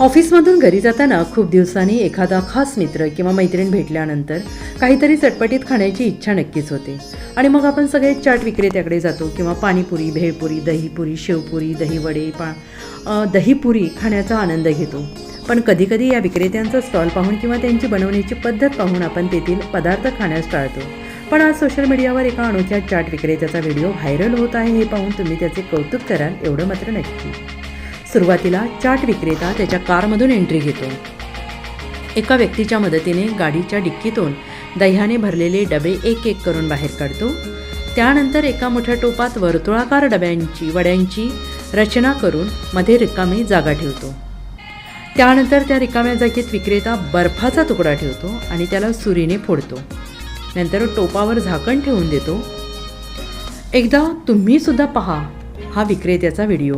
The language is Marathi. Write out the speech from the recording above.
ऑफिसमधून घरी जाताना खूप दिवसांनी एखादा खास मित्र किंवा मैत्रीण भेटल्यानंतर काहीतरी चटपटीत खाण्याची इच्छा नक्कीच होते. आणि मग आपण सगळे चाट विक्रेत्याकडे जातो किंवा पाणीपुरी भेळपुरी दहीपुरी शेवपुरी दहीवडे पा दहीपुरी खाण्याचा आनंद घेतो. पण कधीकधी या विक्रेत्यांचा स्टॉल पाहून किंवा त्यांची बनवण्याची पद्धत पाहून आपण तेथील पदार्थ खाण्यास टाळतो. पण आज सोशल मीडियावर एका अनोख्या चाट विक्रेत्याचा व्हिडिओ व्हायरल होत आहे हे पाहून तुम्ही त्याचे कौतुक कराल एवढं मात्र नक्की. सुरुवातीला चाट विक्रेता त्याच्या कारमधून एंट्री घेतो. एका व्यक्तीच्या मदतीने गाडीच्या डिक्कीतून दह्याने भरलेले डबे एक एक करून बाहेर काढतो. त्यानंतर एका मोठ्या टोपात वर्तुळाकार डब्यांची वड्यांची रचना करून मध्ये रिकामी जागा ठेवतो. त्यानंतर त्या रिकाम्या जागेत विक्रेता बर्फाचा तुकडा ठेवतो आणि त्याला सुरीने फोडतो. नंतर टोपावर झाकण ठेवून देतो. एकदा तुम्हीसुद्धा पहा हा विक्रेत्याचा व्हिडिओ.